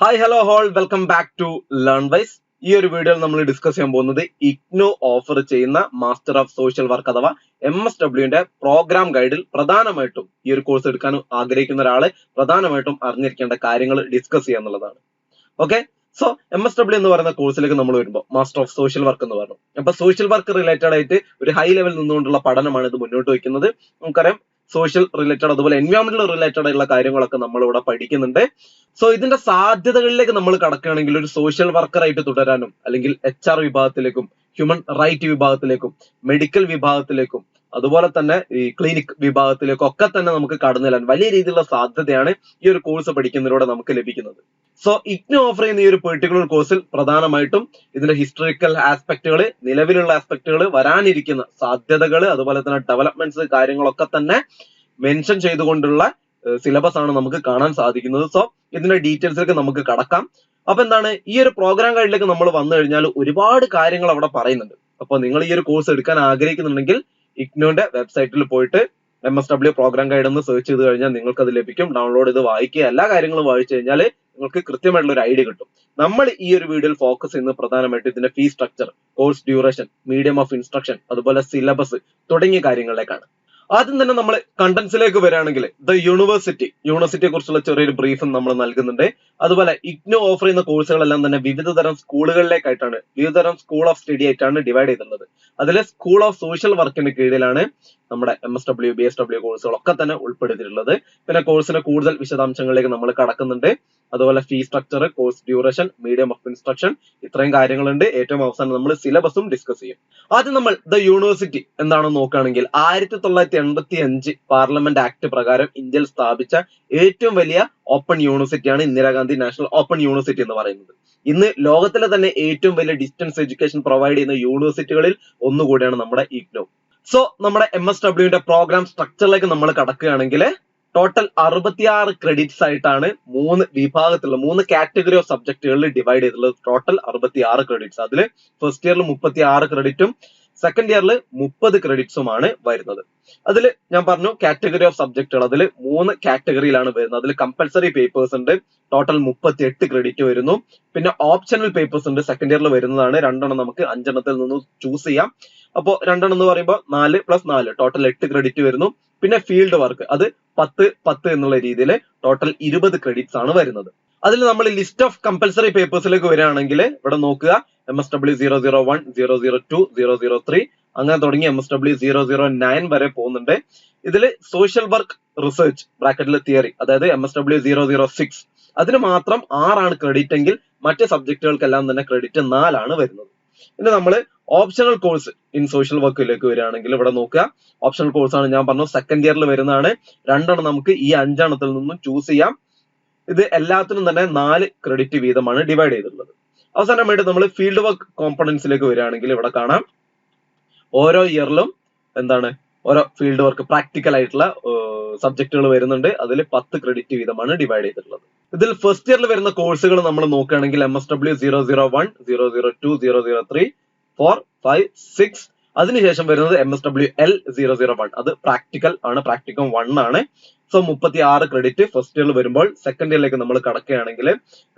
Hi hello all welcome back to learn wise ഈ ഒരു വീഡിയോയിൽ നമ്മൾ ഡിസ്കസ് ചെയ്യാൻ പോകുന്നത് ഇഗ്നോ ഓഫർ ചെയ്യുന്ന മാസ്റ്റർ ഓഫ് സോഷ്യൽ വർക്ക് അഥവാ എം എസ് ഡബ്ല്യുവിന്റെ പ്രോഗ്രാം ഗൈഡിൽ പ്രധാനമായിട്ടും ഈ ഒരു കോഴ്സ് എടുക്കാൻ ആഗ്രഹിക്കുന്ന ഒരാളെ പ്രധാനമായിട്ടും അറിഞ്ഞിരിക്കേണ്ട കാര്യങ്ങൾ ഡിസ്കസ് ചെയ്യുക എന്നുള്ളതാണ്. Okay so M S W എന്ന് പറയുന്ന കോഴ്സിലേക്ക് നമ്മൾ വരുമ്പോൾ മാസ്റ്റർ ഓഫ് സോഷ്യൽ വർക്ക് എന്ന് പറഞ്ഞു. അപ്പൊ സോഷ്യൽ വർക്ക് റിലേറ്റഡ് ആയിട്ട് ഒരു ഹൈ ലെവൽ നിന്നുകൊണ്ടുള്ള പഠനമാണ് ഇത് മുന്നോട്ട് വയ്ക്കുന്നത്. നമുക്കറിയാം സോഷ്യൽ റിലേറ്റഡ് അതുപോലെ എൻവയോൺമെന്റൽ റിലേറ്റഡ് ആയിട്ടുള്ള കാര്യങ്ങളൊക്കെ നമ്മൾ ഇവിടെ പഠിക്കുന്നുണ്ട്. സോ ഇതിന്റെ സാധ്യതകളിലേക്ക് നമ്മൾ കടക്കുകയാണെങ്കിൽ ഒരു സോഷ്യൽ വർക്കറായിട്ട് തുടരാനും അല്ലെങ്കിൽ എച്ച് ആർ വിഭാഗത്തിലേക്കും ഹ്യൂമൻ റൈറ്റ് വിഭാഗത്തിലേക്കും മെഡിക്കൽ വിഭാഗത്തിലേക്കും അതുപോലെ തന്നെ ഈ ക്ലിനിക് വിഭാഗത്തിലേക്കും ഒക്കെ തന്നെ നമുക്ക് കടന്നു ചെല്ലാൻ വലിയ രീതിയിലുള്ള സാധ്യതയാണ് ഈ ഒരു കോഴ്സ് പഠിക്കുന്നതിലൂടെ നമുക്ക് ലഭിക്കുന്നത്. സോ ഇഗ്നോ ഓഫർ ചെയ്യുന്ന ഈ ഒരു പെർട്ടിക്കുലർ കോഴ്സിൽ പ്രധാനമായിട്ടും ഇതിന്റെ ഹിസ്റ്ററിക്കൽ ആസ്പെക്ടുകൾ നിലവിലുള്ള ആസ്പെക്ടുകൾ വരാനിരിക്കുന്ന സാധ്യതകൾ അതുപോലെ തന്നെ ഡെവലപ്മെന്റ്സ് കാര്യങ്ങളൊക്കെ തന്നെ മെൻഷൻ ചെയ്തുകൊണ്ടുള്ള സിലബസ് ആണ് നമുക്ക് കാണാൻ സാധിക്കുന്നത്. സോ ഇതിന്റെ ഡീറ്റെയിൽസിലേക്ക് നമുക്ക് കടക്കാം. അപ്പൊ എന്താണ്? ഈ ഒരു പ്രോഗ്രാം ഗൈഡിലേക്ക് നമ്മൾ വന്നു കഴിഞ്ഞാൽ ഒരുപാട് കാര്യങ്ങൾ അവിടെ പറയുന്നുണ്ട്. അപ്പൊ നിങ്ങൾ ഈ ഒരു കോഴ്സ് എടുക്കാൻ ആഗ്രഹിക്കുന്നുണ്ടെങ്കിൽ ഇഗ്നോന്റെ വെബ്സൈറ്റിൽ പോയിട്ട് M S W programme guide എന്ന് സെർച്ച് ചെയ്ത് കഴിഞ്ഞാൽ നിങ്ങൾക്ക് അത് ലഭിക്കും. ഡൗൺലോഡ് ചെയ്ത് വായിക്കുക. എല്ലാ കാര്യങ്ങളും വായിച്ചു കഴിഞ്ഞാൽ നിങ്ങൾക്ക് കൃത്യമായിട്ടുള്ള ഒരു ഐഡിയ കിട്ടും. നമ്മൾ ഈ ഒരു വീഡിയോയിൽ ഫോക്കസ് ചെയ്യുന്നത് പ്രധാനമായിട്ട് ഇതിന്റെ fee structure course duration medium of instruction അതുപോലെ സിലബസ് തുടങ്ങിയ കാര്യങ്ങളിലേക്കാണ്. ആദ്യം തന്നെ നമ്മൾ കണ്ടന്റ്സിലേക്ക് വരികയാണെങ്കിൽ ദ യൂണിവേഴ്സിറ്റി യൂണിവേഴ്സിറ്റിയെ കുറിച്ചുള്ള ചെറിയൊരു ബ്രീഫും നമ്മൾ നൽകുന്നുണ്ട്. അതുപോലെ ഇഗ്നോ ഓഫർ ചെയ്യുന്ന കോഴ്സുകളെല്ലാം തന്നെ വിവിധ തരം സ്കൂളുകളിലേക്കായിട്ടാണ് വിവിധ തരം സ്കൂൾ ഓഫ് സ്റ്റഡി ആയിട്ടാണ് ഡിവൈഡ് ചെയ്തിട്ടുള്ളത്. അതിലെ സ്കൂൾ ഓഫ് സോഷ്യൽ വർക്കിന് കീഴിലാണ് നമ്മുടെ M S W B S W കോഴ്സുകളൊക്കെ തന്നെ ഉൾപ്പെടുത്തിയിട്ടുള്ളത്. പിന്നെ കോഴ്സിന്റെ കൂടുതൽ വിശദാംശങ്ങളിലേക്ക് നമ്മൾ കടക്കുന്നുണ്ട്. അതുപോലെ fee structure course duration medium of instruction ഇത്രയും കാര്യങ്ങളുണ്ട്. ഏറ്റവും അവസാനം നമ്മൾ സിലബസും ഡിസ്കസ് ചെയ്യും. ആദ്യം നമ്മൾ ദ യൂണിവേഴ്സിറ്റി എന്താണെന്ന് നോക്കുകയാണെങ്കിൽ ആയിരത്തി തൊള്ളായിരത്തി എൺപത്തി അഞ്ച് പാർലമെന്റ് ആക്ട് പ്രകാരം ഇന്ത്യയിൽ സ്ഥാപിച്ച ഏറ്റവും വലിയ ഓപ്പൺ യൂണിവേഴ്സിറ്റിയാണ് ഇന്ദിരാഗാന്ധി നാഷണൽ ഓപ്പൺ യൂണിവേഴ്സിറ്റി എന്ന് പറയുന്നത്. ഇന്ന് ലോകത്തിലെ തന്നെ ഏറ്റവും വലിയ ഡിസ്റ്റൻസ് എഡ്യൂക്കേഷൻ പ്രൊവൈഡ് ചെയ്യുന്ന യൂണിവേഴ്സിറ്റികളിൽ ഒന്നുകൂടിയാണ് നമ്മുടെ ഇഗ്നോ സോ നമ്മുടെ എം എസ് ഡബ്ല്യുവിന്റെ പ്രോഗ്രാം സ്ട്രക്ചറിലേക്ക് നമ്മൾ കടക്കുകയാണെങ്കിൽ ടോട്ടൽ അറുപത്തിയാറ് ക്രെഡിറ്റ്സ് ആയിട്ടാണ് മൂന്ന് വിഭാഗത്തിലുള്ള മൂന്ന് കാറ്റഗറി ഓഫ് സബ്ജക്റ്റുകളിൽ ഡിവൈഡ് ചെയ്തിട്ടുള്ളത് ടോട്ടൽ അറുപത്തിയാറ് ക്രെഡിറ്റ്സ് അതിൽ ഫസ്റ്റ് ഇയറിൽ മുപ്പത്തി ആറ് ക്രെഡിറ്റും സെക്കൻഡ് ഇയറിൽ മുപ്പത് ക്രെഡിറ്റ്സുമാണ് വരുന്നത്. അതിൽ ഞാൻ പറഞ്ഞു കാറ്റഗറി ഓഫ് സബ്ജക്റ്റുകൾ അതിൽ മൂന്ന് കാറ്റഗറിയിലാണ് വരുന്നത്. അതിൽ കമ്പൽസറി പേപ്പേഴ്സ് ഉണ്ട്. ടോട്ടൽ മുപ്പത്തി എട്ട് ക്രെഡിറ്റ് വരുന്നു. പിന്നെ ഓപ്ഷണൽ പേപ്പേഴ്സ് ഉണ്ട് സെക്കൻഡ് ഇയറിൽ വരുന്നതാണ്. രണ്ടെണ്ണം നമുക്ക് അഞ്ചെണ്ണത്തിൽ നിന്ന് ചൂസ് ചെയ്യാം. അപ്പോൾ രണ്ടെണ്ണം എന്ന് പറയുമ്പോൾ നാല് പ്ലസ് നാല്. ടോട്ടൽ എട്ട് ക്രെഡിറ്റ് വരുന്നു. പിന്നെ ഫീൽഡ് വർക്ക് അത് പത്ത് പത്ത് എന്നുള്ള രീതിയിൽ ടോട്ടൽ ഇരുപത് ക്രെഡിറ്റ്സ് ആണ് വരുന്നത്. അതിൽ നമ്മൾ ലിസ്റ്റ് ഓഫ് കമ്പൽസറി പേപ്പേഴ്സിലേക്ക് വരികയാണെങ്കിൽ ഇവിടെ നോക്കുക. M S W zero zero one zero zero two zero zero three അങ്ങനെ തുടങ്ങി M S W zero zero nine വരെ പോകുന്നുണ്ട്. ഇതിൽ സോഷ്യൽ വർക്ക് റിസർച്ച് ബ്രാക്കറ്റിൽ തിയറി അതായത് M S W zero zero six അതിന് മാത്രം ആറാണ് ക്രെഡിറ്റ് എങ്കിൽ മറ്റ് സബ്ജക്റ്റുകൾക്കെല്ലാം തന്നെ ക്രെഡിറ്റ് നാലാണ് വരുന്നത്. ഇനി നമ്മൾ ഓപ്ഷണൽ കോഴ്സ് ഇൻ സോഷ്യൽ വർക്കിലേക്ക് വരികയാണെങ്കിൽ ഇവിടെ നോക്കുക. ഓപ്ഷണൽ കോഴ്സ് ആണ് ഞാൻ പറഞ്ഞു സെക്കൻഡ് ഇയറിൽ വരുന്നതാണ്. രണ്ടെണ്ണം നമുക്ക് ഈ അഞ്ചെണ്ണത്തിൽ നിന്നും ചൂസ് ചെയ്യാം. ഇത് എല്ലാത്തിനും തന്നെ നാല് ക്രെഡിറ്റ് വീതമാണ് ഡിവൈഡ് ചെയ്തിട്ടുള്ളത്. അവസാനമായിട്ട് നമ്മൾ ഫീൽഡ് വർക്ക് കോമ്പണൻസിലേക്ക് വരികയാണെങ്കിൽ ഇവിടെ കാണാം. ഓരോ ഇയറിലും എന്താണ്? ഓരോ ഫീൽഡ് വർക്ക് പ്രാക്ടിക്കൽ ആയിട്ടുള്ള സബ്ജക്റ്റുകൾ വരുന്നുണ്ട്. അതിൽ പത്ത് ക്രെഡിറ്റ് വീതമാണ് ഡിവൈഡ് ചെയ്തിട്ടുള്ളത്. ഇതിൽ ഫസ്റ്റ് ഇയറിൽ വരുന്ന കോഴ്സുകൾ നമ്മൾ നോക്കുകയാണെങ്കിൽ M S W zero zero one zero zero two zero zero three four five six അതിനുശേഷം വരുന്നത് M S W L zero zero one അത് പ്രാക്ടിക്കൽ ആണ് പ്രാക്ടിക്കം വൺ ആണ്. സോ മുപ്പത്തി ആറ് ക്രെഡിറ്റ് ഫസ്റ്റ് ഇയറിൽ വരുമ്പോൾ സെക്കൻഡ് ഇയറിലേക്ക് നമ്മൾ കടക്കുകയാണെങ്കിൽ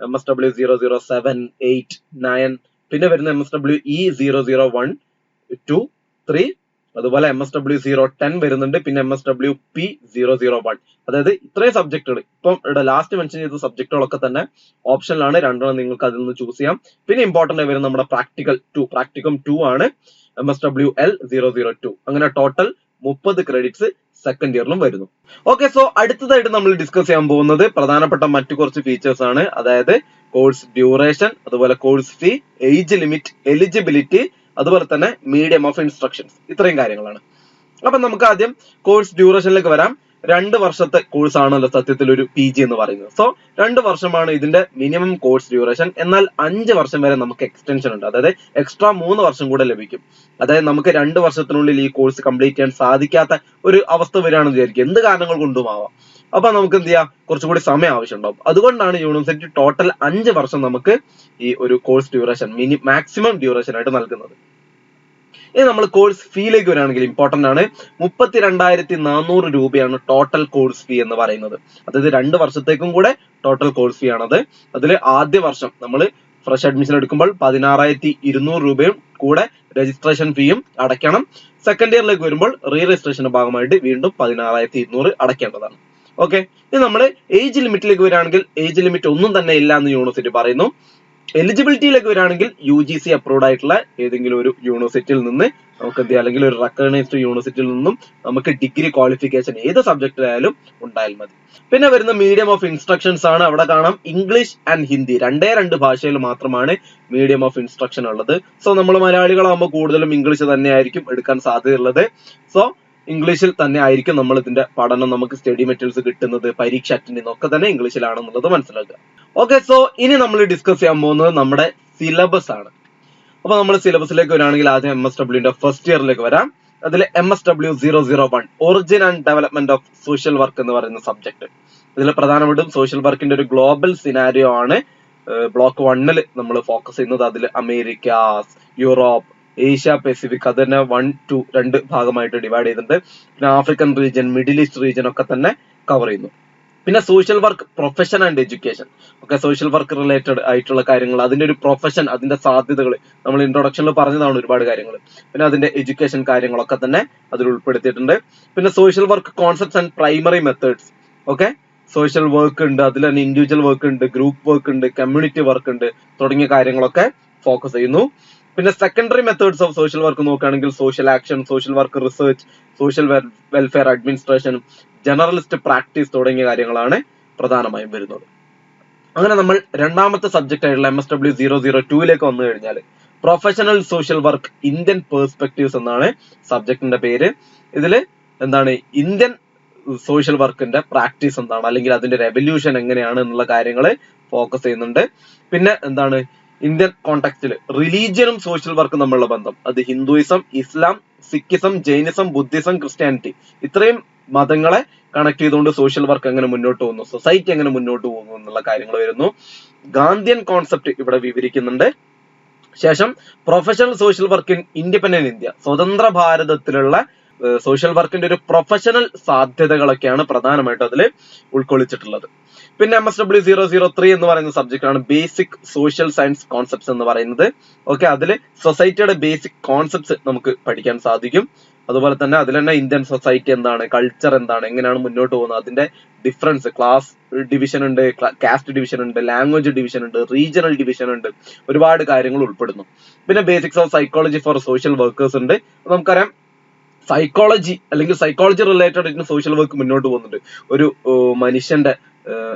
M S W zero zero seven eight nine പിന്നെ വരുന്ന M S W E zero zero one two three അതുപോലെ M S W zero ten വരുന്നുണ്ട് പിന്നെ M S W P zero zero one അതായത് ഇത്രയും സബ്ജക്റ്റുകൾ ഇപ്പം ഇവിടെ ലാസ്റ്റ് മെൻഷൻ ചെയ്ത സബ്ജക്റ്റുകളൊക്കെ തന്നെ ഓപ്ഷനിലാണ് രണ്ടെണ്ണം നിങ്ങൾക്ക് അതിൽ നിന്ന് ചൂസ് ചെയ്യാം. പിന്നെ ഇമ്പോർട്ടന്റ് വരുന്നത് നമ്മുടെ പ്രാക്ടിക്കൽ ടു പ്രാക്ടിക്കം ടു ആണ്. M S W L zero zero two അങ്ങനെ ടോട്ടൽ മുപ്പത് ക്രെഡിറ്റ്സ് സെക്കൻഡ് ഇയറിലും വരുന്നു. ഓക്കെ സോ അടുത്തതായിട്ട് നമ്മൾ ഡിസ്കസ് ചെയ്യാൻ പോകുന്നത് പ്രധാനപ്പെട്ട മറ്റു കുറച്ച് ഫീച്ചേഴ്സ് ആണ്. അതായത് കോഴ്സ് ഡ്യൂറേഷൻ അതുപോലെ course fee age limit eligibility അതുപോലെ തന്നെ മീഡിയം ഓഫ് ഇൻസ്ട്രക്ഷൻസ് ഇത്രയും കാര്യങ്ങളാണ്. അപ്പൊ നമുക്ക് ആദ്യം കോഴ്സ് ഡ്യൂറേഷനിലേക്ക് വരാം. രണ്ട് വർഷത്തെ കോഴ്സ് ആണല്ലോ സത്യത്തിൽ ഒരു പി ജി എന്ന് പറയുന്നത്. സോ രണ്ട് വർഷമാണ് ഇതിന്റെ മിനിമം കോഴ്സ് ഡ്യൂറേഷൻ എന്നാൽ അഞ്ച് വർഷം വരെ നമുക്ക് എക്സ്റ്റൻഷൻ ഉണ്ട്. അതായത് എക്സ്ട്രാ മൂന്ന് വർഷം കൂടെ ലഭിക്കും. അതായത് നമുക്ക് രണ്ട് വർഷത്തിനുള്ളിൽ ഈ കോഴ്സ് കംപ്ലീറ്റ് ചെയ്യാൻ സാധിക്കാത്ത ഒരു അവസ്ഥ വരികയാണെന്ന് വിചാരിക്കും എന്ത് കാരണങ്ങൾ കൊണ്ടും ആവാം. അപ്പൊ നമുക്ക് എന്ത് ചെയ്യാം? കുറച്ചും കൂടി സമയം ആവശ്യമുണ്ടാവും. അതുകൊണ്ടാണ് യൂണിവേഴ്സിറ്റി ടോട്ടൽ അഞ്ച് വർഷം നമുക്ക് ഈ ഒരു course duration mini maximum duration ആയിട്ട് നൽകുന്നത്. ഇനി നമ്മൾ കോഴ്സ് ഫീയിലേക്ക് വരികയാണെങ്കിൽ ഇമ്പോർട്ടന്റ് ആണ്. മുപ്പത്തി രണ്ടായിരത്തി നാനൂറ് രൂപയാണ് ടോട്ടൽ കോഴ്സ് ഫീ എന്ന് പറയുന്നത്. അതായത് രണ്ട് വർഷത്തേക്കും കൂടെ ടോട്ടൽ കോഴ്സ് ഫീ ആണത്. അതിൽ ആദ്യ വർഷം നമ്മൾ ഫ്രഷ് അഡ്മിഷൻ എടുക്കുമ്പോൾ പതിനാറായിരത്തി ഇരുന്നൂറ് രൂപയും കൂടെ രജിസ്ട്രേഷൻ ഫീയും അടയ്ക്കണം. സെക്കൻഡ് ഇയറിലേക്ക് വരുമ്പോൾ റീ രജിസ്ട്രേഷന്റെ ഭാഗമായിട്ട് വീണ്ടും പതിനാറായിരത്തി ഇരുന്നൂറ് അടയ്ക്കേണ്ടതാണ്. ഓക്കെ ഇനി നമ്മൾ ഏജ് ലിമിറ്റിലേക്ക് വരികയാണെങ്കിൽ ഏജ് ലിമിറ്റ് ഒന്നും തന്നെ ഇല്ല എന്ന് യൂണിവേഴ്സിറ്റി പറയുന്നു. എലിജിബിലിറ്റിയിലേക്ക് വരികയാണെങ്കിൽ യു ജി സി അപ്രൂവ്ഡ് ആയിട്ടുള്ള ഏതെങ്കിലും ഒരു യൂണിവേഴ്സിറ്റിയിൽ നിന്ന് നമുക്ക് എന്ത് അല്ലെങ്കിൽ ഒരു റെക്കഗ്നൈസ്ഡ് യൂണിവേഴ്സിറ്റിയിൽ നിന്നും നമുക്ക് ഡിഗ്രി ക്വാളിഫിക്കേഷൻ ഏത് സബ്ജക്റ്റിലായാലും ഉണ്ടായാൽ മതി. പിന്നെ വരുന്ന മീഡിയം ഓഫ് ഇൻസ്ട്രക്ഷൻസ് ആണ് അവിടെ കാണാം. ഇംഗ്ലീഷ് ആൻഡ് ഹിന്ദി രണ്ടേ രണ്ട് ഭാഷയിൽ മാത്രമാണ് മീഡിയം ഓഫ് ഇൻസ്ട്രക്ഷൻ ഉള്ളത്. സോ നമ്മൾ മലയാളികളാകുമ്പോൾ കൂടുതലും ഇംഗ്ലീഷ് തന്നെയായിരിക്കും എടുക്കാൻ സാധ്യതയുള്ളത്. സോ ഇംഗ്ലീഷിൽ തന്നെ ആയിരിക്കും നമ്മൾ ഇതിന്റെ പഠനം നമുക്ക് സ്റ്റഡി മെറ്റീരിയൽസ് കിട്ടുന്നത് പരീക്ഷ അറ്റൻഡ് ചെയ്യുന്നതൊക്കെ തന്നെ ഇംഗ്ലീഷിലാണെന്നുള്ളത് മനസ്സിലാക്കുക. ഓക്കെ സോ ഇനി നമ്മൾ ഡിസ്കസ് ചെയ്യാൻ പോകുന്നത് നമ്മുടെ സിലബസ് ആണ്. അപ്പൊ നമ്മൾ സിലബസിലേക്ക് വരാണെങ്കിൽ ആദ്യം എം എസ് ഡബ്ല്യൂന്റെ ഫസ്റ്റ് ഇയറിലേക്ക് വരാം. അതിൽ M S W zero zero one origin and development of social work എന്ന് പറയുന്ന സബ്ജക്ട് ഇതിൽ പ്രധാനമായിട്ടും സോഷ്യൽ വർക്കിന്റെ ഒരു ഗ്ലോബൽ സിനാരിയോ ആണ്. ബ്ലോക്ക് വണ്ണിൽ നമ്മൾ ഫോക്കസ് ചെയ്യുന്നത് അതിൽ അമേരിക്ക യൂറോപ്പ് ഏഷ്യ പെസിഫിക് അത് തന്നെ വൺ ടു രണ്ട് ഭാഗമായിട്ട് ഡിവൈഡ് ചെയ്തിട്ടുണ്ട്. പിന്നെ African region middle east region ഒക്കെ തന്നെ കവർ ചെയ്യുന്നു. പിന്നെ social work profession and education ഒക്കെ സോഷ്യൽ വർക്ക് റിലേറ്റഡ് ആയിട്ടുള്ള കാര്യങ്ങൾ അതിന്റെ ഒരു പ്രൊഫഷൻ അതിന്റെ സാധ്യതകൾ നമ്മൾ ഇൻട്രൊഡക്ഷനിൽ പറഞ്ഞതാണ് ഒരുപാട് കാര്യങ്ങൾ. പിന്നെ അതിന്റെ എഡ്യൂക്കേഷൻ കാര്യങ്ങളൊക്കെ തന്നെ അതിൽ ഉൾപ്പെടുത്തിയിട്ടുണ്ട്. പിന്നെ social work concepts and primary methods okay social work ഉണ്ട് അതിൽ തന്നെ ഇൻഡിവിജ്വൽ വർക്ക് ഉണ്ട് ഗ്രൂപ്പ് വർക്ക് ഉണ്ട് കമ്മ്യൂണിറ്റി വർക്ക് ഉണ്ട് തുടങ്ങിയ കാര്യങ്ങളൊക്കെ ഫോക്കസ് ചെയ്യുന്നു. പിന്നെ secondary methods of social work നോക്കുകയാണെങ്കിൽ social action social work research social welfare administration generalist practice തുടങ്ങിയ കാര്യങ്ങളാണ് പ്രധാനമായും വരുന്നത്. അങ്ങനെ നമ്മൾ രണ്ടാമത്തെ സബ്ജക്റ്റ് ആയിട്ടുള്ള M S W zero zero ടൂയിലേക്ക് വന്നു കഴിഞ്ഞാൽ professional social work Indian perspectives എന്നാണ് സബ്ജക്റ്റിന്റെ പേര്. ഇതിൽ എന്താണ് ഇന്ത്യൻ സോഷ്യൽ വർക്കിന്റെ പ്രാക്ടീസ് എന്താണ്? അല്ലെങ്കിൽ അതിന്റെ റെവല്യൂഷൻ എങ്ങനെയാണ് എന്നുള്ള കാര്യങ്ങൾ ഫോക്കസ് ചെയ്യുന്നുണ്ട്. പിന്നെ എന്താണ് ഇന്ത്യൻ കോണ്ടെക്സ്റ്റിൽ റിലീജിയനും സോഷ്യൽ വർക്കും തമ്മിലുള്ള ബന്ധം. അത് Hinduism Islam Sikhism Jainism Buddhism Christianity. ഇത്രയും മതങ്ങളെ കണക്ട് ചെയ്തുകൊണ്ട് സോഷ്യൽ വർക്ക് എങ്ങനെ മുന്നോട്ട് പോകുന്നു സൊസൈറ്റി എങ്ങനെ മുന്നോട്ട് പോകുന്നു എന്നുള്ള കാര്യങ്ങൾ വരുന്നു. ഗാന്ധിയൻ കോൺസെപ്റ്റ് ഇവിടെ വിവരിക്കുന്നുണ്ട്. ശേഷം professional social work in independent India സ്വതന്ത്ര ഭാരതത്തിലുള്ള സോഷ്യൽ വർക്കിന്റെ ഒരു പ്രൊഫഷണൽ സാധ്യതകളൊക്കെയാണ് പ്രധാനമായിട്ടും അതിൽ ഉൾക്കൊള്ളിച്ചിട്ടുള്ളത്. പിന്നെ M S W zero zero three എന്ന് പറയുന്ന സബ്ജക്ട് ആണ് ബേസിക് സോഷ്യൽ സയൻസ് കോൺസെപ്റ്റ്സ് എന്ന് പറയുന്നത്. ഓക്കെ അതിൽ സൊസൈറ്റിയുടെ ബേസിക് കോൺസെപ്റ്റ്സ് നമുക്ക് പഠിക്കാൻ സാധിക്കും. അതുപോലെ തന്നെ അതിൽ തന്നെ ഇന്ത്യൻ സൊസൈറ്റി എന്താണ് കൾച്ചർ എന്താണ് എങ്ങനെയാണ് മുന്നോട്ട് പോകുന്നത് അതിന്റെ ഡിഫറൻസ് ക്ലാസ് ഡിവിഷൻ ഉണ്ട് കാസ്റ്റ് ഡിവിഷൻ ഉണ്ട് ലാംഗ്വേജ് ഡിവിഷൻ ഉണ്ട് റീജിയണൽ ഡിവിഷൻ ഉണ്ട് ഒരുപാട് കാര്യങ്ങൾ ഉൾപ്പെടുന്നു. പിന്നെ basics of psychology for social workers ഉണ്ട്. നമുക്കറിയാം സൈക്കോളജി അല്ലെങ്കിൽ സൈക്കോളജി റിലേറ്റഡ് ആയിട്ട് സോഷ്യൽ വർക്ക് മുന്നോട്ട് പോകുന്നുണ്ട്. ഒരു മനുഷ്യന്റെ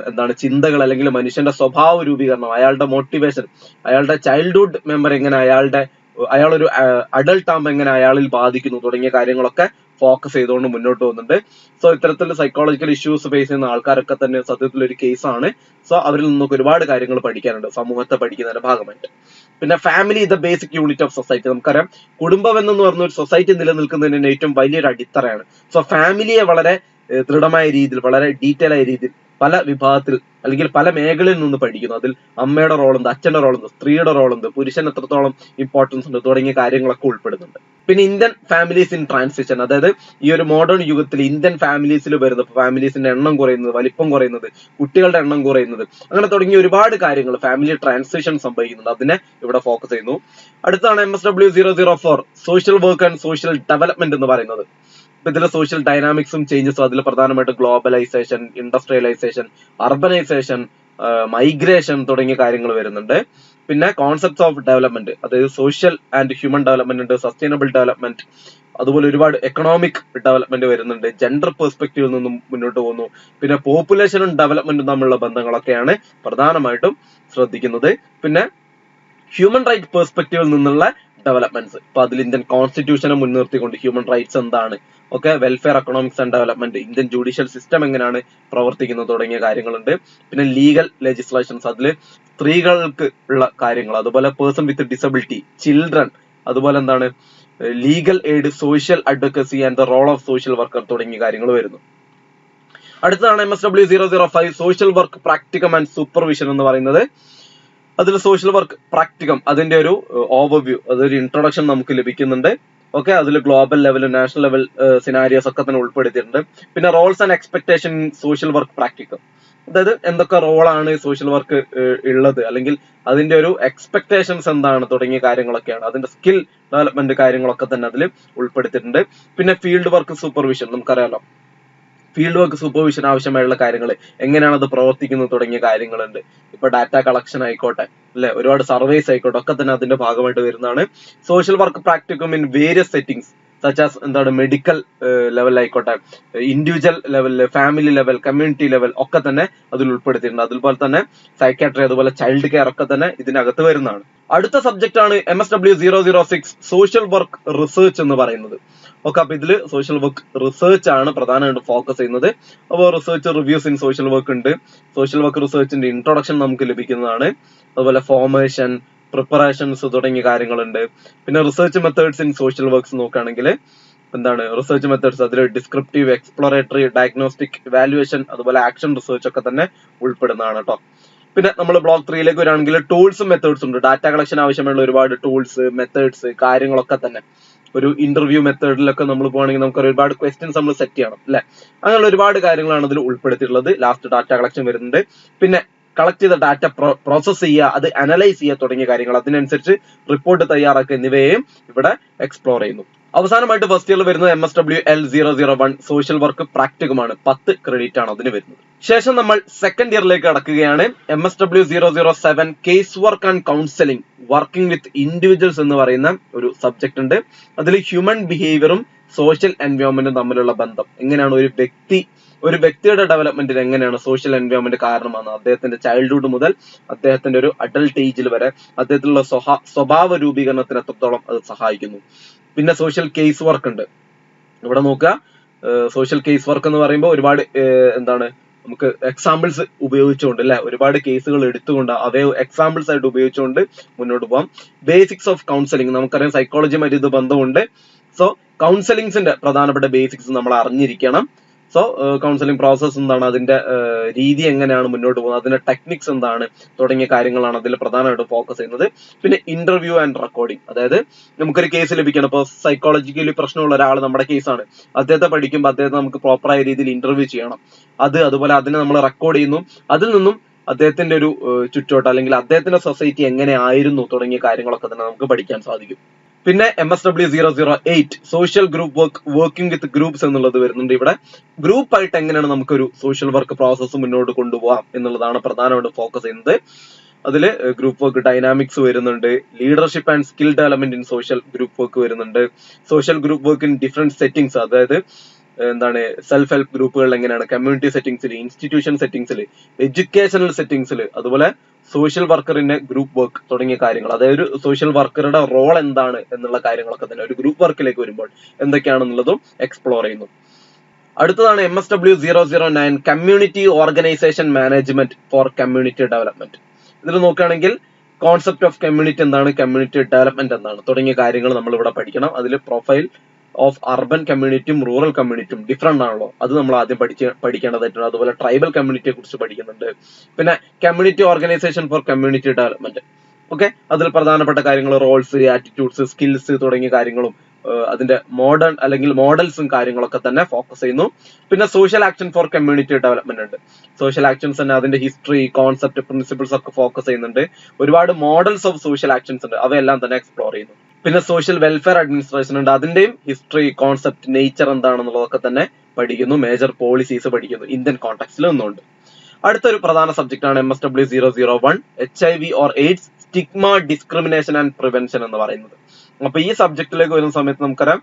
എന്താണ് ചിന്തകൾ അല്ലെങ്കിൽ മനുഷ്യന്റെ സ്വഭാവ രൂപീകരണം അയാളുടെ മോട്ടിവേഷൻ അയാളുടെ ചൈൽഡ്ഹുഡ് മെമ്മറി എങ്ങനെ അയാളുടെ അയാൾ ഒരു അഡൾട്ട് ആകുമ്പോൾ എങ്ങനെ അയാളിൽ ബാധിക്കുന്നു തുടങ്ങിയ കാര്യങ്ങളൊക്കെ ഫോക്കസ് ചെയ്തുകൊണ്ട് മുന്നോട്ട് പോകുന്നുണ്ട്. സോ ഇത്തരത്തിൽ സൈക്കോളജിക്കൽ ഇഷ്യൂസ് ഫേസ് ചെയ്യുന്ന ആൾക്കാരൊക്കെ തന്നെ സത്യത്തിൽ ഒരു കേസാണ് സോ അവരിൽ നിന്നൊക്കെ ഒരുപാട് കാര്യങ്ങൾ പഠിക്കാനുണ്ട്. സമൂഹത്തെ പഠിക്കുന്നതിന്റെ ഭാഗമായിട്ട്. പിന്നെ family the basic unit of society നമുക്കറിയാം. കുടുംബം എന്ന് പറഞ്ഞ ഒരു സൊസൈറ്റി നിലനിൽക്കുന്നതിന് ഏറ്റവും വലിയൊരു അടിത്തറയാണ്. സോ ഫാമിലിയെ വളരെ ദൃഢമായ രീതിയിൽ വളരെ ഡീറ്റെയിൽ ആയ രീതിയിൽ പല വിഭാഗത്തിൽ അല്ലെങ്കിൽ പല മേഖലയിൽ നിന്ന് പഠിക്കുന്നു. അതിൽ അമ്മയുടെ റോൾ ഉണ്ട് അച്ഛന്റെ റോൾ ഉണ്ട് സ്ത്രീയുടെ റോൾ ഉണ്ട് പുരുഷൻ എത്രത്തോളം ഇമ്പോർട്ടൻസ് ഉണ്ട് തുടങ്ങിയ കാര്യങ്ങളൊക്കെ ഉൾപ്പെടുന്നുണ്ട്. പിന്നെ ഇന്ത്യൻ ഫാമിലീസ് ഇൻ ട്രാൻസിഷൻ അതായത് ഈ ഒരു മോഡേൺ യുഗത്തിൽ ഇന്ത്യൻ ഫാമിലീസിൽ വരുന്ന ഫാമിലീസിന്റെ എണ്ണം കുറയുന്നത് വലിപ്പം കുറയുന്നത് കുട്ടികളുടെ എണ്ണം കുറയുന്നത് അങ്ങനെ തുടങ്ങിയ ഒരുപാട് കാര്യങ്ങൾ ഫാമിലി ട്രാൻസിഷൻ സംഭവിക്കുന്നുണ്ട്. അതിനെ ഇവിടെ ഫോക്കസ് ചെയ്യുന്നു. അടുത്താണ് M S W zero zero four social work and social development എന്ന് പറയുന്നത്. ഇതിലെ സോഷ്യൽ ഡൈനാമിക്സും ചേഞ്ചസും അതിൽ പ്രധാനമായിട്ട് ഗ്ലോബലൈസേഷൻ ഇൻഡസ്ട്രിയലൈസേഷൻ അർബനൈസേഷൻ മൈഗ്രേഷൻ തുടങ്ങിയ കാര്യങ്ങൾ വരുന്നുണ്ട്. പിന്നെ കോൺസെപ്റ്റ്സ് ഓഫ് ഡെവലപ്മെന്റ് അതായത് സോഷ്യൽ ആൻഡ് ഹ്യൂമൻ ഡെവലപ്മെന്റ് ഉണ്ട് സസ്റ്റൈനബിൾ ഡെവലപ്മെന്റ് അതുപോലെ ഒരുപാട് എക്കണോമിക് ഡെവലപ്മെന്റ് വരുന്നുണ്ട് ജെൻഡർ പെർസ്പെക്റ്റീവിൽ നിന്നും മുന്നോട്ട് പോകുന്നു പിന്നെ പോപ്പുലേഷനും ഡെവലപ്മെന്റും തമ്മിലുള്ള ബന്ധങ്ങളൊക്കെയാണ് പ്രധാനമായിട്ടും ശ്രദ്ധിക്കുന്നത്. പിന്നെ ഹ്യൂമൻ റൈറ്റ് പെർസ്പെക്റ്റീവിൽ നിന്നുള്ള ഡെവലപ്മെന്റ്സ് ഇപ്പൊ അതിൽ ഇന്ത്യൻ കോൺസ്റ്റിറ്റ്യൂഷനെ മുൻനിർത്തിക്കൊണ്ട് ഹ്യൂമൻ റൈറ്റ്സ് എന്താണ്? ഒക്കെ welfare economics and development Indian judicial system എങ്ങനെയാണ് പ്രവർത്തിക്കുന്നത് തുടങ്ങിയ കാര്യങ്ങളുണ്ട്. പിന്നെ ലീഗൽ ലെജിസ്ലേഷൻസ് അതിൽ സ്ത്രീകൾക്ക് ഉള്ള കാര്യങ്ങൾ അതുപോലെ പേഴ്സൺ വിത്ത് ഡിസബിലിറ്റി ചിൽഡ്രൻ അതുപോലെ എന്താണ് legal aid social advocacy and the role of social worker തുടങ്ങിയ കാര്യങ്ങൾ വരുന്നു. അടുത്തതാണ് M S W zero zero five social work practicum and supervision എന്ന് പറയുന്നത് അതിൽ സോഷ്യൽ വർക്ക് പ്രാക്ടിക്കം അതിന്റെ ഒരു ഓവർവ്യൂ അതൊരു ഇൻട്രൊഡക്ഷൻ നമുക്ക് ലഭിക്കുന്നുണ്ട്. ഓക്കെ അതിൽ global level national level scenarios ഒക്കെ തന്നെ ഉൾപ്പെടുത്തിയിട്ടുണ്ട്. പിന്നെ roles and expectation social work practicum അതായത് എന്തൊക്കെ റോളാണ് സോഷ്യൽ വർക്ക് ഉള്ളത്? അല്ലെങ്കിൽ അതിന്റെ ഒരു എക്സ്പെക്ടേഷൻസ് എന്താണ്? തുടങ്ങിയ കാര്യങ്ങളൊക്കെയാണ്. അതിന്റെ സ്കിൽ ഡെവലപ്മെന്റ് കാര്യങ്ങളൊക്കെ തന്നെ അതിൽ ഉൾപ്പെടുത്തിയിട്ടുണ്ട്. പിന്നെ ഫീൽഡ് വർക്ക് സൂപ്പർവിഷൻ നമുക്കറിയാലോ. ഫീൽഡ് വർക്ക് സൂപ്പർവിഷൻ ആവശ്യമായുള്ള കാര്യങ്ങൾ എങ്ങനെയാണ് അത് പ്രവർത്തിക്കുന്നത് തുടങ്ങിയ കാര്യങ്ങളുണ്ട്. ഇപ്പൊ ഡാറ്റ കളക്ഷൻ ആയിക്കോട്ടെ അല്ലെ? ഒരുപാട് സർവേസ് ആയിക്കോട്ടെ ഒക്കെ തന്നെ അതിന്റെ ഭാഗമായിട്ട് വരുന്നതാണ്. Social work practicum in various settings such as എന്താണ് മെഡിക്കൽ ലെവൽ ആയിക്കോട്ടെ ഇൻഡിവിജ്വൽ ലെവലിൽ ഫാമിലി ലെവൽ കമ്മ്യൂണിറ്റി ലെവൽ ഒക്കെ തന്നെ അതിൽ ഉൾപ്പെടുത്തിയിട്ടുണ്ട്. അതുപോലെ തന്നെ സൈക്കാട്രി അതുപോലെ ചൈൽഡ് കെയർ ഒക്കെ തന്നെ ഇതിനകത്ത് വരുന്നതാണ്. അടുത്ത സബ്ജക്റ്റ് ആണ് M S W zero zero six social work research എന്ന് പറയുന്നത്. ഓക്കെ അപ്പൊ ഇതിൽ സോഷ്യൽ വർക്ക് റിസർച്ച് ആണ് പ്രധാനമായിട്ട് ഫോക്കസ് ചെയ്യുന്നത്. അപ്പോൾ research reviews in social work ഉണ്ട്. സോഷ്യൽ വർക്ക് റിസർച്ചിന്റെ ഇൻട്രൊഡക്ഷൻ നമുക്ക് ലഭിക്കുന്നതാണ്. അതുപോലെ ഫോർമേഷൻ പ്രിപ്പറേഷൻസ് തുടങ്ങിയ കാര്യങ്ങളുണ്ട്. പിന്നെ research methods in social works നോക്കുകയാണെങ്കിൽ എന്താണ് റിസർച്ച് മെത്തേഡ്സ് അതിൽ ഡിസ്ക്രിപ്റ്റീവ് എക്സ്പ്ലോറേറ്ററി ഡയഗ്നോസ്റ്റിക് വാല്യുവേഷൻ അതുപോലെ ആക്ഷൻ റിസർച്ച് ഒക്കെ തന്നെ ഉൾപ്പെടുന്നതാണ് കേട്ടോ പിന്നെ നമ്മൾ ബ്ലോക്ക് ത്രീയിലേക്ക് വരാണെങ്കിൽ ടൂൾസും മെത്തേഡ്സ് ഉണ്ട്. ഡാറ്റ കളക്ഷൻ ആവശ്യമുള്ള ഒരുപാട് ടൂൾസ് മെത്തേഡ്സ് കാര്യങ്ങളൊക്കെ തന്നെ. ഒരു ഇന്റർവ്യൂ മെത്തേഡിലൊക്കെ നമ്മൾ പോകണമെങ്കിൽ നമുക്ക് ഒരുപാട് ക്വസ്റ്റ്യൻസ് നമ്മൾ സെറ്റ് ചെയ്യണം അല്ലെ? അങ്ങനെയുള്ള ഒരുപാട് കാര്യങ്ങളാണ് അതിൽ ഉൾപ്പെടുത്തിയിട്ടുള്ളത്. ലാസ്റ്റ് ഡാറ്റ കളക്ഷൻ വരുന്നുണ്ട്. പിന്നെ കളക്ട് ചെയ്ത ഡാറ്റ പ്രോസസ് ചെയ്യുക അത് അനലൈസ് ചെയ്യുക തുടങ്ങിയ കാര്യങ്ങൾ. അതിനനുസരിച്ച് റിപ്പോർട്ട് തയ്യാറാക്കുക എന്നിവയെയും ഇവിടെ എക്സ്പ്ലോർ ചെയ്യുന്നു. അവസാനമായിട്ട് ഫസ്റ്റ് ഇയറിൽ വരുന്നത് M S W L zero zero one social work പ്രാക്ടിക്കുമാണ് പത്ത് ക്രെഡിറ്റ് ആണ് അതിന് വരുന്നത്. ശേഷം നമ്മൾ സെക്കൻഡ് ഇയറിലേക്ക് കടക്കുകയാണ്. M S W zero zero seven case work and counselling working with individuals എന്ന് പറയുന്ന ഒരു സബ്ജക്ട് ഉണ്ട്. അതിൽ ഹ്യൂമൻ ബിഹേവിയറും സോഷ്യൽ എൻവയോൺമെന്റും തമ്മിലുള്ള ബന്ധം. എങ്ങനെയാണ് ഒരു വ്യക്തി ഒരു വ്യക്തിയുടെ ഡെവലപ്മെന്റിന് എങ്ങനെയാണ് സോഷ്യൽ എൻവയോൺമെന്റ് കാരണമാണ് അദ്ദേഹത്തിന്റെ ചൈൽഡ്ഹുഡ് മുതൽ അദ്ദേഹത്തിന്റെ ഒരു അഡൽട്ട് ഏജിൽ വരെ അദ്ദേഹത്തിലുള്ള സ്വഭാ- സ്വഭാവ രൂപീകരണത്തിന് എത്രത്തോളം അത് സഹായിക്കുന്നു? പിന്നെ സോഷ്യൽ കേസ് വർക്ക് ഉണ്ട്. ഇവിടെ നോക്കുക. സോഷ്യൽ കേസ് വർക്ക് എന്ന് പറയുമ്പോൾ ഒരുപാട് എന്താണ് നമുക്ക് എക്സാമ്പിൾസ് ഉപയോഗിച്ചുകൊണ്ട് അല്ലെ ഒരുപാട് കേസുകൾ എടുത്തുകൊണ്ട് അവയെ എക്സാമ്പിൾസ് ആയിട്ട് ഉപയോഗിച്ചുകൊണ്ട് മുന്നോട്ട് പോകാം ബേസിക്സ് ഓഫ് കൗൺസിലിംഗ് നമുക്കറിയാം സൈക്കോളജിയുമായിട്ട് ഇത് ബന്ധമുണ്ട്. സോ കൗൺസിലിംഗ്സിന്റെ പ്രധാനപ്പെട്ട ബേസിക്സ് നമ്മൾ അറിഞ്ഞിരിക്കണം സോ കൗൺസിലിംഗ് പ്രോസസ് എന്താണ്? അതിന്റെ രീതി എങ്ങനെയാണ് മുന്നോട്ട് പോകുന്നത്? അതിന്റെ ടെക്നിക്സ് എന്താണ്? തുടങ്ങിയ കാര്യങ്ങളാണ് അതിൽ പ്രധാനമായിട്ട് ഫോക്കസ് ചെയ്യുന്നത്. പിന്നെ ഇന്റർവ്യൂ ആൻഡ് റെക്കോർഡിംഗ് അതായത് നമുക്കൊരു കേസ് ലഭിക്കണം. ഇപ്പോൾ സൈക്കോളജിക്കലി പ്രശ്നമുള്ള ഒരാൾ നമ്മുടെ കേസാണ് അദ്ദേഹത്തെ പഠിക്കുമ്പോൾ അദ്ദേഹത്തെ നമുക്ക് പ്രോപ്പറായ രീതിയിൽ ഇന്റർവ്യൂ ചെയ്യണം. അത് അതുപോലെ അതിനെ നമ്മൾ റെക്കോർഡ് ചെയ്യുന്നു. അതിൽ നിന്നും അദ്ദേഹത്തിന്റെ ഒരു ചുറ്റോട്ട് അല്ലെങ്കിൽ അദ്ദേഹത്തിന്റെ സൊസൈറ്റി എങ്ങനെ ആയിരുന്നു തുടങ്ങിയ കാര്യങ്ങളൊക്കെ തന്നെ നമുക്ക് പഠിക്കാൻ സാധിക്കും. പിന്നെ M S W zero zero eight social group work working with groups എന്നുള്ളത് വരുന്നുണ്ട് ഇവിടെ. ഗ്രൂപ്പ് ആയിട്ട് എങ്ങനെയാണ് നമുക്കൊരു സോഷ്യൽ വർക്ക് പ്രോസസ്സ് മുന്നോട്ട് കൊണ്ടുപോകാം എന്നുള്ളതാണ് പ്രധാനമായിട്ട് ഫോക്കസ് ചെയ്യുന്നത്. അതിൽ ഗ്രൂപ്പ് വർക്ക് ഡൈനാമിക്സ് വരുന്നുണ്ട്. Leadership and skill development in social group work വരുന്നുണ്ട്. Social group work in different settings അതായത് എന്താണ് സെൽഫ് ഹെൽപ്പ് ഗ്രൂപ്പുകൾ എങ്ങനെയാണ് കമ്മ്യൂണിറ്റി സെറ്റിംഗ്സിൽ ഇൻസ്റ്റിറ്റ്യൂഷൻ സെറ്റിംഗ്സിൽ എഡ്യൂക്കേഷണൽ സെറ്റിംഗ്സിൽ അതുപോലെ സോഷ്യൽ വർക്കറിന്റെ ഗ്രൂപ്പ് വർക്ക് തുടങ്ങിയ കാര്യങ്ങൾ. അതായത് ഒരു സോഷ്യൽ വർക്കറുടെ റോൾ എന്താണ് എന്നുള്ള കാര്യങ്ങളൊക്കെ തന്നെ ഒരു ഗ്രൂപ്പ് വർക്കിലേക്ക് വരുമ്പോൾ എന്തൊക്കെയാണെന്നുള്ളതും എക്സ്പ്ലോർ ചെയ്യുന്നു. അടുത്തതാണ് M S W zero zero nine community organisation management for community development ഇതിൽ നോക്കുകയാണെങ്കിൽ കോൺസെപ്റ്റ് ഓഫ് കമ്മ്യൂണിറ്റി എന്താണ് കമ്മ്യൂണിറ്റി ഡെവലപ്മെന്റ് എന്താണ് തുടങ്ങിയ കാര്യങ്ങൾ നമ്മൾ ഇവിടെ പഠിക്കണം. അതിൽ പ്രൊഫൈൽ ഓഫ് അർബൻ കമ്മ്യൂണിറ്റിയും റൂറൽ കമ്മ്യൂണിറ്റിയും ഡിഫറെന്റ് ആണല്ലോ. അത് നമ്മൾ ആദ്യം പഠിച്ച് പഠിക്കേണ്ടതായിട്ടുണ്ട് അതുപോലെ ട്രൈബൽ കമ്മ്യൂണിറ്റിയെ കുറിച്ച് പഠിക്കുന്നുണ്ട്. പിന്നെ community organisation for community development okay അതിൽ പ്രധാനപ്പെട്ട കാര്യങ്ങൾ റോൾസ് ആറ്റിറ്റ്യൂഡ്സ് സ്കിൽസ് തുടങ്ങിയ കാര്യങ്ങളും അതിന്റെ മോഡേൺ അല്ലെങ്കിൽ മോഡൽസും കാര്യങ്ങളൊക്കെ തന്നെ ഫോക്കസ് ചെയ്യുന്നു. പിന്നെ social action for community development ഉണ്ട്. സോഷ്യൽ ആക്ഷൻസ് തന്നെ അതിന്റെ ഹിസ്റ്ററി കോൺസെപ്റ്റ് പ്രിൻസിപ്പിൾസ് ഒക്കെ ഫോക്കസ് ചെയ്യുന്നുണ്ട്. ഒരുപാട് മോഡൽസ് ഓഫ് സോഷ്യൽ ആക്ഷൻസ് ഉണ്ട്. അവയെല്ലാം തന്നെ എക്സ്പ്ലോർ ചെയ്യുന്നു. പിന്നെ സോഷ്യൽ വെൽഫെയർ അഡ്മിനിസ്ട്രേഷൻ ഉണ്ട്. അതിന്റെയും ഹിസ്റ്ററി കോൺസെപ്റ്റ് നേച്ചർ എന്താണെന്നുള്ളതൊക്കെ തന്നെ പഠിക്കുന്നു. മേജർ പോളിസീസ് പഠിക്കുന്നു. ഇന്ത്യൻ കോൺടാക്സിൽ നിന്നുണ്ട് അടുത്തൊരു പ്രധാന സബ്ജക്റ്റ് ആണ് M S W zero zero one H I V or AIDS stigma discrimination and prevention എന്ന് പറയുന്നത്. അപ്പൊ ഈ സബ്ജക്റ്റിലേക്ക് വരുന്ന സമയത്ത് നമുക്കറിയാം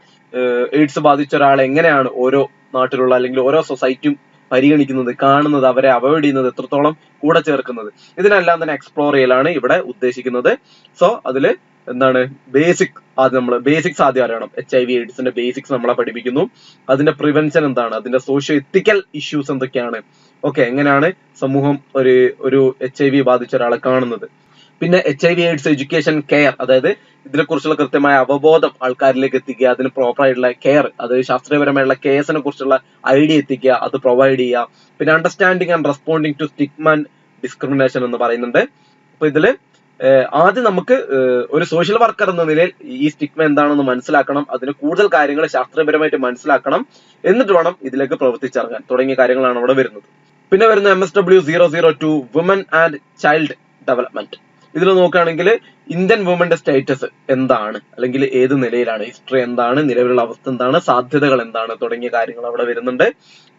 എയ്ഡ്സ് ബാധിച്ച ഒരാൾ എങ്ങനെയാണ് ഓരോ നാട്ടിലുള്ള അല്ലെങ്കിൽ ഓരോ സൊസൈറ്റിയും പരിഗണിക്കുന്നത് കാണുന്നത് അവരെ അവോയ്ഡ് ചെയ്യുന്നത് എത്രത്തോളം കൂടെ ചേർക്കുന്നത്. ഇതിനെല്ലാം തന്നെ എക്സ്പ്ലോർ ചെയ്യലാണ് ഇവിടെ ഉദ്ദേശിക്കുന്നത്. സോ അതിൽ എന്താണ്? ബേസിക് ആദ്യം നമ്മൾ ബേസിക്സ് ആദ്യം അറിയണം. എച്ച് ഐ വി എയ്ഡ്സിന്റെ ബേസിക്സ് നമ്മളെ പഠിപ്പിക്കുന്നു. അതിന്റെ പ്രിവെൻഷൻ എന്താണ്? അതിന്റെ സോഷ്യോ എത്തിക്കൽ ഇഷ്യൂസ് എന്തൊക്കെയാണ്? ഓക്കെ എങ്ങനെയാണ് സമൂഹം ഒരു ഒരു എച്ച് ഐ വി ബാധിച്ച ഒരാളെ കാണുന്നത്? പിന്നെ H I V AIDS education care അതായത് ഇതിനെക്കുറിച്ചുള്ള കൃത്യമായ അവബോധം ആൾക്കാരിലേക്ക് എത്തിക്കുക അതിന് പ്രോപ്പർ ആയിട്ടുള്ള കെയർ അതായത് ശാസ്ത്രീയപരമായുള്ള കേസിനെ കുറിച്ചുള്ള ഐഡിയ എത്തിക്കുക അത് പ്രൊവൈഡ് ചെയ്യുക. പിന്നെ understanding and responding to stigma discrimination എന്ന് പറയുന്നുണ്ട്. അപ്പൊ ഇതിൽ ആദ്യം നമുക്ക് ഒരു സോഷ്യൽ വർക്കർ എന്ന നിലയിൽ ഈ സ്റ്റിഗ്മ എന്താണെന്ന് മനസ്സിലാക്കണം അതിന് കൂടുതൽ കാര്യങ്ങൾ ശാസ്ത്രപരമായിട്ട് മനസ്സിലാക്കണം എന്നിട്ട് വേണം ഇതിലേക്ക് പ്രവർത്തിച്ചിറങ്ങാൻ തുടങ്ങിയ കാര്യങ്ങളാണ് അവിടെ വരുന്നത്. പിന്നെ വരുന്ന M S W zero zero two woman and child development ഇതിൽ നോക്കുകയാണെങ്കിൽ ഇന്ത്യൻ വുമന്റെ സ്റ്റേറ്റസ് എന്താണ്? അല്ലെങ്കിൽ ഏത് നിലയിലാണ്? ഹിസ്റ്ററി എന്താണ്? നിലവിലുള്ള അവസ്ഥ എന്താണ്? സാധ്യതകൾ എന്താണ്? തുടങ്ങിയ കാര്യങ്ങൾ അവിടെ വരുന്നുണ്ട്.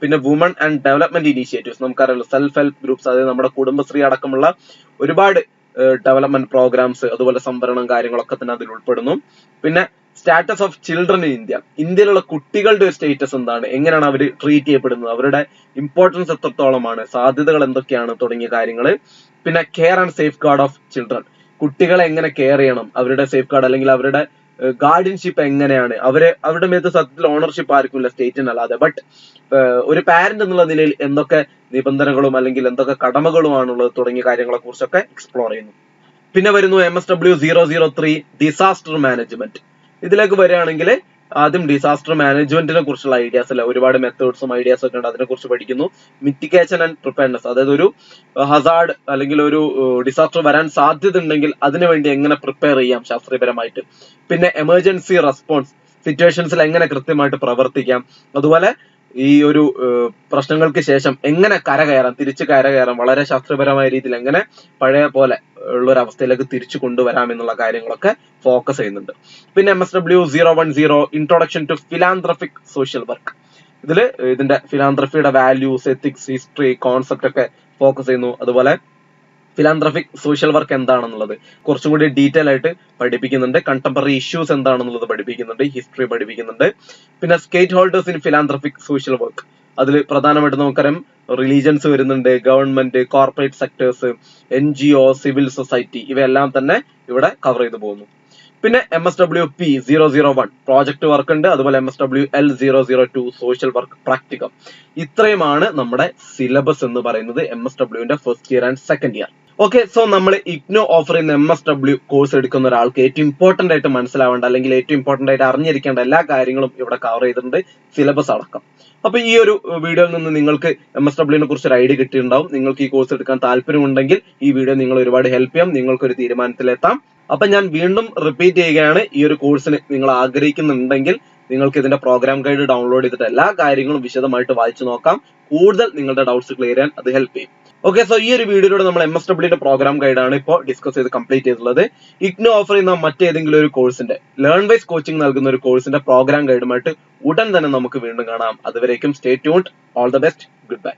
പിന്നെ വുമൺ ആൻഡ് ഡെവലപ്മെന്റ് ഇനീഷ്യേറ്റീവ്സ് നമുക്കറിയാലോ സെൽഫ് ഹെൽപ്പ് ഗ്രൂപ്പ്സ് അതായത് നമ്മുടെ കുടുംബശ്രീ അടക്കമുള്ള ഒരുപാട് ഡെവലപ്മെന്റ് പ്രോഗ്രാംസ് അതുപോലെ സംവരണം കാര്യങ്ങളൊക്കെ തന്നെ അതിൽ ഉൾപ്പെടുന്നു. പിന്നെ status of children in India ഇന്ത്യയിലുള്ള കുട്ടികളുടെ ഒരു സ്റ്റേറ്റസ് എന്താണ്? എങ്ങനെയാണ് അവർ ട്രീറ്റ് ചെയ്യപ്പെടുന്നത്? അവരുടെ ഇമ്പോർട്ടൻസ് എത്രത്തോളമാണ്? സാധ്യതകൾ എന്തൊക്കെയാണ്? തുടങ്ങിയ കാര്യങ്ങൾ പിന്നെ care and safeguard of children കുട്ടികളെ എങ്ങനെ കെയർ ചെയ്യണം? അവരുടെ സേഫ് ഗാർഡ് അല്ലെങ്കിൽ അവരുടെ ഗാർഡിയൻഷിപ്പ് എങ്ങനെയാണ്? അവരെ അവരുടെ മേത്ത് സത്യത്തിൽ ഓണർഷിപ്പ് ആർക്കുമില്ല സ്റ്റേറ്റിന് അല്ലാതെ. ബട്ട് ഒരു പാരന്റ് എന്നുള്ള നിലയിൽ എന്തൊക്കെ നിബന്ധനകളും അല്ലെങ്കിൽ എന്തൊക്കെ കടമകളുമാണുള്ളത് തുടങ്ങിയ കാര്യങ്ങളെ കുറിച്ചൊക്കെ എക്സ്പ്ലോർ ചെയ്യുന്നു. പിന്നെ വരുന്നു M S W zero zero three disaster management ഇതിലേക്ക് വരികയാണെങ്കിൽ ആദ്യം ഡിസാസ്റ്റർ മാനേജ്മെന്റിനെ കുറിച്ചുള്ള ഐഡിയാസ് അല്ല? ഒരുപാട് മെത്തേഡ്സും ഐഡിയാസ് ഒക്കെ ഉണ്ട്. അതിനെ കുറിച്ച് പഠിക്കുന്നു. മിറ്റിഗേഷൻ ആൻഡ് പ്രിപ്പയർനെസ് അതായത് ഒരു ഹസാർഡ് അല്ലെങ്കിൽ ഒരു ഡിസാസ്റ്റർ വരാൻ സാധ്യത ഉണ്ടെങ്കിൽ അതിനുവേണ്ടി എങ്ങനെ പ്രിപ്പയർ ചെയ്യാം ശാസ്ത്രീയപരമായിട്ട് പിന്നെ എമർജൻസി റെസ്പോൺസ് സിറ്റുവേഷൻസിൽ എങ്ങനെ കൃത്യമായിട്ട് പ്രവർത്തിക്കാം? അതുപോലെ ഈ ഒരു പ്രശ്നങ്ങൾക്ക് ശേഷം എങ്ങനെ കരകയറാം തിരിച്ച് കരകയറാം വളരെ ശാസ്ത്രപരമായ രീതിയിൽ എങ്ങനെ പഴയ പോലെ ഉള്ള ഒരു അവസ്ഥയിലേക്ക് തിരിച്ചു കൊണ്ടുവരാം എന്നുള്ള കാര്യങ്ങളൊക്കെ ഫോക്കസ് ചെയ്യുന്നുണ്ട്. പിന്നെ M S W zero one zero introduction to philanthropic social work ഇതിൽ ഇതിന്റെ ഫിലാന്ത്രഫിയുടെ വാല്യൂസ് എത്തിക്സ് ഹിസ്റ്ററി കോൺസെപ്റ്റ് ഒക്കെ ഫോക്കസ് ചെയ്യുന്നു. അതുപോലെ ഫിലാന്ത്രഫിക് സോഷ്യൽ വർക്ക് എന്താണെന്നുള്ളത് കുറച്ചും കൂടി ഡീറ്റെയിൽ ആയിട്ട് പഠിപ്പിക്കുന്നുണ്ട്. കണ്ടംപററി ഇഷ്യൂസ് എന്താണെന്നുള്ളത് പഠിപ്പിക്കുന്നുണ്ട്. ഹിസ്റ്ററി പഠിപ്പിക്കുന്നുണ്ട്. പിന്നെ stakeholders in philanthropic social work. അതിൽ പ്രധാനമായിട്ട് നമുക്കറിയാം റിലീജൻസ് വരുന്നുണ്ട് government corporate sectors N G O civil society ഇവയെല്ലാം തന്നെ ഇവിടെ കവർ ചെയ്തു പോകുന്നു. പിന്നെ M S W P zero zero one project work ഉണ്ട് അതുപോലെ M S W L zero zero two social work practicum ഇത്രയുമാണ് നമ്മുടെ സിലബസ് എന്ന് പറയുന്നത് M S ഡബ്ല്യുവിന്റെ first year and second year okay so നമ്മൾ ഇഗ്നോ ഓഫർ ചെയ്യുന്ന എം എസ് ഡബ്ല്യു കോഴ്സ് എടുക്കുന്ന ഒരാൾക്ക് ഏറ്റവും ഇമ്പോർട്ടന്റ് ആയിട്ട് മനസ്സിലാവേണ്ട അല്ലെങ്കിൽ ഏറ്റവും ഇമ്പോർട്ടന്റ് ആയിട്ട് അറിഞ്ഞിരിക്കേണ്ട എല്ലാ കാര്യങ്ങളും ഇവിടെ കവർ ചെയ്തിട്ടുണ്ട് സിലബസ് അടക്കം. അപ്പൊ ഈ ഒരു വീഡിയോയിൽ നിന്ന് നിങ്ങൾക്ക് എം എസ് ഡബ്ല്യുവിനെ കുറിച്ച് ഒരു ഐഡിയ കിട്ടിയിട്ടുണ്ടാവും. നിങ്ങൾക്ക് ഈ കോഴ്സ് എടുക്കാൻ താല്പര്യമുണ്ടെങ്കിൽ ഈ വീഡിയോ നിങ്ങൾ ഒരുപാട് ഹെൽപ്പ് ചെയ്യാം. നിങ്ങൾക്ക് ഒരു തീരുമാനത്തിലെത്താം. അപ്പൊ ഞാൻ വീണ്ടും റിപ്പീറ്റ് ചെയ്യുകയാണ്. ഈ ഒരു കോഴ്സിന് നിങ്ങൾ ആഗ്രഹിക്കുന്നുണ്ടെങ്കിൽ നിങ്ങൾക്ക് ഇതിന്റെ പ്രോഗ്രാം ഗൈഡ് ഡൗൺലോഡ് ചെയ്തിട്ട് എല്ലാ കാര്യങ്ങളും വിശദമായിട്ട് വായിച്ചു നോക്കാം. കൂടുതൽ നിങ്ങളുടെ ഡൗട്ട്സ് ക്ലിയർ ചെയ്യാൻ അത് ഹെൽപ്പ് ചെയ്യും. ഓക്കെ സോ ഈ ഒരു വീഡിയോയിലൂടെ നമ്മൾ എം എസ് ഡബ്ല്യൂന്റെ പ്രോഗ്രാം ഗൈഡ് ആണ് ഇപ്പോൾ ഡിസ്കസ് ചെയ്ത് കംപ്ലീറ്റ് ചെയ്തിട്ടുള്ളത്. ഇഗ്നോ ഓഫർ ചെയ്യുന്ന മറ്റേതെങ്കിലും ഒരു കോഴ്സിന്റെ ലേൺ വൈസ് കോച്ചിങ് നൽകുന്ന ഒരു കോഴ്സിന്റെ പ്രോഗ്രാം ഗൈഡുമായിട്ട് ഉടൻ തന്നെ നമുക്ക് വീണ്ടും കാണാം. അതുവരേക്കും stay tuned all the best goodbye